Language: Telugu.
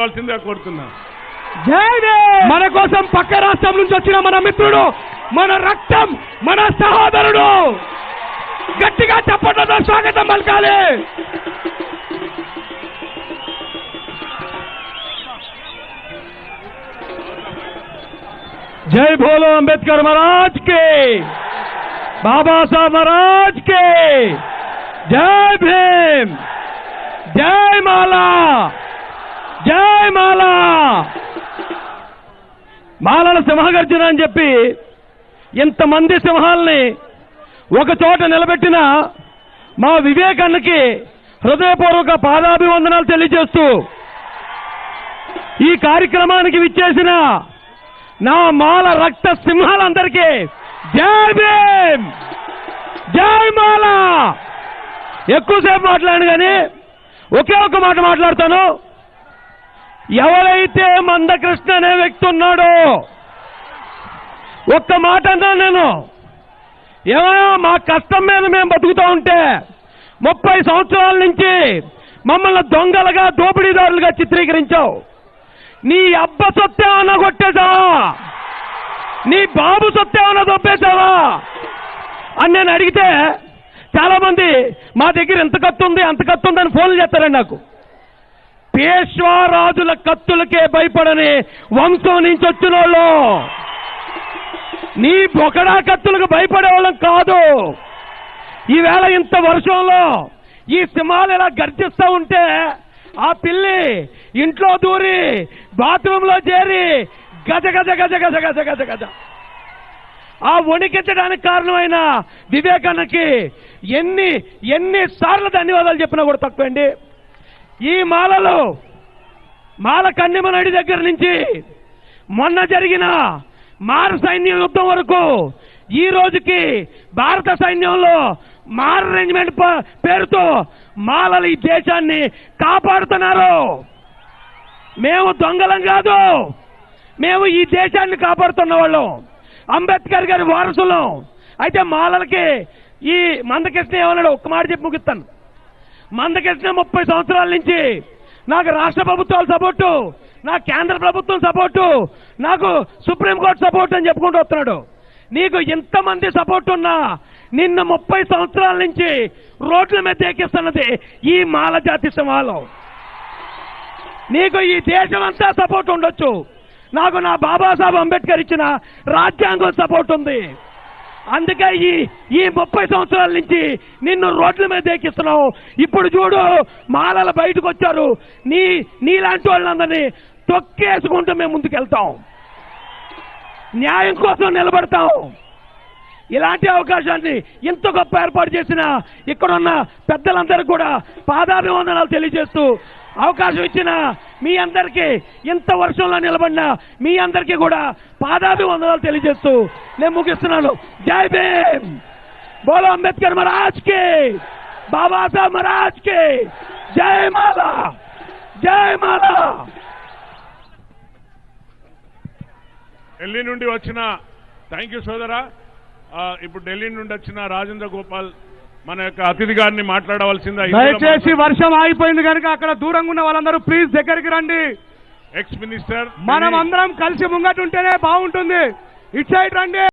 కావాల్సిందిగా కోరుతున్నా. మన కోసం పక్క రాష్ట్రం నుంచి వచ్చిన మన మిత్రుడు మన రక్తం మన సహోదరుడు. గట్టిగా చప్పట్లతో స్వాగతం పలకాలి. జై భోలో అంబేద్కర్ మహారాజ్ కే బాబా సాహెబ్ మహారాజ్ కే. జై భీమ్ జై మాలా. జై మాలా! మాలల సింహగర్జన అని చెప్పి ఇంతమంది సింహాల్ని ఒక చోట నిలబెట్టిన మా వివేకాన్నకి హృదయపూర్వక పాదాభివందనాలు తెలియజేస్తూ ఈ కార్యక్రమానికి విచ్చేసిన నా మాల రక్త సింహాలందరికీ జై భీమ్! జై మాల! ఎక్కువసేపు మాట్లాడాను కానీ ఒకే ఒక మాట మాట్లాడతాను. ఎవరైతే మందకృష్ణ అనే వ్యక్తి ఉన్నాడో ఒక్క మాట అన్నా నేను. ఏమైనా మా కష్టం మీద మేము బతుకుతూ ఉంటే ముప్పై సంవత్సరాల నుంచి మమ్మల్ని దొంగలుగా దోపిడీదారులుగా చిత్రీకరించావు. నీ అబ్బ సొత్తే అన్న కొట్టేశావా? నీ బాబు సొత్తే అన్న దొబ్బేశావా? అని నేను అడిగితే చాలా మంది మా దగ్గర ఎంత కత్తుంది అంత కత్తి ఫోన్లు చేస్తారండి నాకు. పేష్వారాజుల కత్తులకే భయపడని వంశం నుంచి వచ్చిన వాళ్ళు. నీ బొకడా కత్తులకు భయపడే వాళ్ళం కాదు. ఈవేళ ఇంత వర్షంలో ఈ సింహాలు ఇలా గర్జిస్తూ ఉంటే ఆ పిల్లి ఇంట్లో దూరి బాత్రూంలో చేరి గజ గజ గజ గజ గజ గజ గజ. ఆ వణికించడానికి కారణమైన వివేకానకి ఎన్ని ఎన్ని సార్లు ధన్యవాదాలు చెప్పినా కూడా తక్కువండి. ఈ మాలలో మాల కన్నెమనడి దగ్గర నుంచి మొన్న జరిగిన మార సైన్య యుద్ధం వరకు ఈ రోజుకి భారత సైన్యంలో మార అరేంజ్మెంట్ పేరుతో మాలలు ఈ దేశాన్ని కాపాడుతున్నారు. మేము దొంగలం కాదు. మేము ఈ దేశాన్ని కాపాడుతున్న వాళ్ళం. అంబేద్కర్ గారి వారసులం. అయితే మాలలకి ఈ మందకృష్ణ ఏమన్నాడు ఒక్క మాట చెప్పి ముగిస్తాను. మందకృష్ణ ముప్పై సంవత్సరాల నుంచి నాకు రాష్ట్ర ప్రభుత్వాల సపోర్టు నా కేంద్ర ప్రభుత్వం సపోర్టు నాకు సుప్రీంకోర్టు సపోర్ట్ అని చెప్పుకుంటూ వస్తున్నాడు. నీకు ఇంతమంది సపోర్ట్ ఉన్నా నిన్న ముప్పై సంవత్సరాల నుంచి రోడ్ల మీద ఎక్కిస్తున్నది ఈ మాల జాతి సమాలం నీకు ఈ దేశం అంతా సపోర్ట్ ఉండొచ్చు. నాకు నా బాబాసాహెబ్ అంబేద్కర్ ఇచ్చిన రాజ్యాంగం సపోర్ట్ ఉంది. అందుకే ఈ ఈ ముప్పై సంవత్సరాల నుంచి నిన్ను రోడ్ల మీద ఎక్కిస్తున్నావు ఇప్పుడు చూడు మాలలు బయటకు వచ్చారు. నీ నీలాంటి వాళ్ళందరినీ తొక్కేసుకుంటూ మేము ముందుకెళ్తాం. న్యాయం కోసం నిలబడతాం. ఇలాంటి అవకాశాన్ని ఇంత గొప్ప ఏర్పాటు చేసిన ఇక్కడున్న పెద్దలందరికీ కూడా పాదాభివందనాలు తెలియజేస్తూ అవకాశం ఇచ్చిన మీ అందరికీ ఇంత వర్షంలో నిలబడిన మీ అందరికీ కూడా పాదాభివందనాలు తెలియజేస్తూ నేను ముగిస్తున్నాను. జై భీమ్! బోలో అంబేద్కర్ మహారాజ్కి బాబాసాహెబ్ మహారాజ్కి జై మాలా జై మాలా ఢిల్లీ నుండి వచ్చిన థ్యాంక్ యూ సోదరా ఇప్పుడు ఢిల్లీ నుండి వచ్చిన రాజేంద్ర గోపాల్ మన యొక్క అతిథి గారిని మాట్లాడవలసిందా దయచేసి వర్షం ఆగిపోయింది కనుక అక్కడ దూరంగా ఉన్న వాళ్ళందరూ ప్లీజ్ దగ్గరికి రండి. ఎక్స్ మినిస్టర్ మనం అందరం కలిసి ముంగటుంటేనే బాగుంటుంది. ఇటు సైడ్ రండి.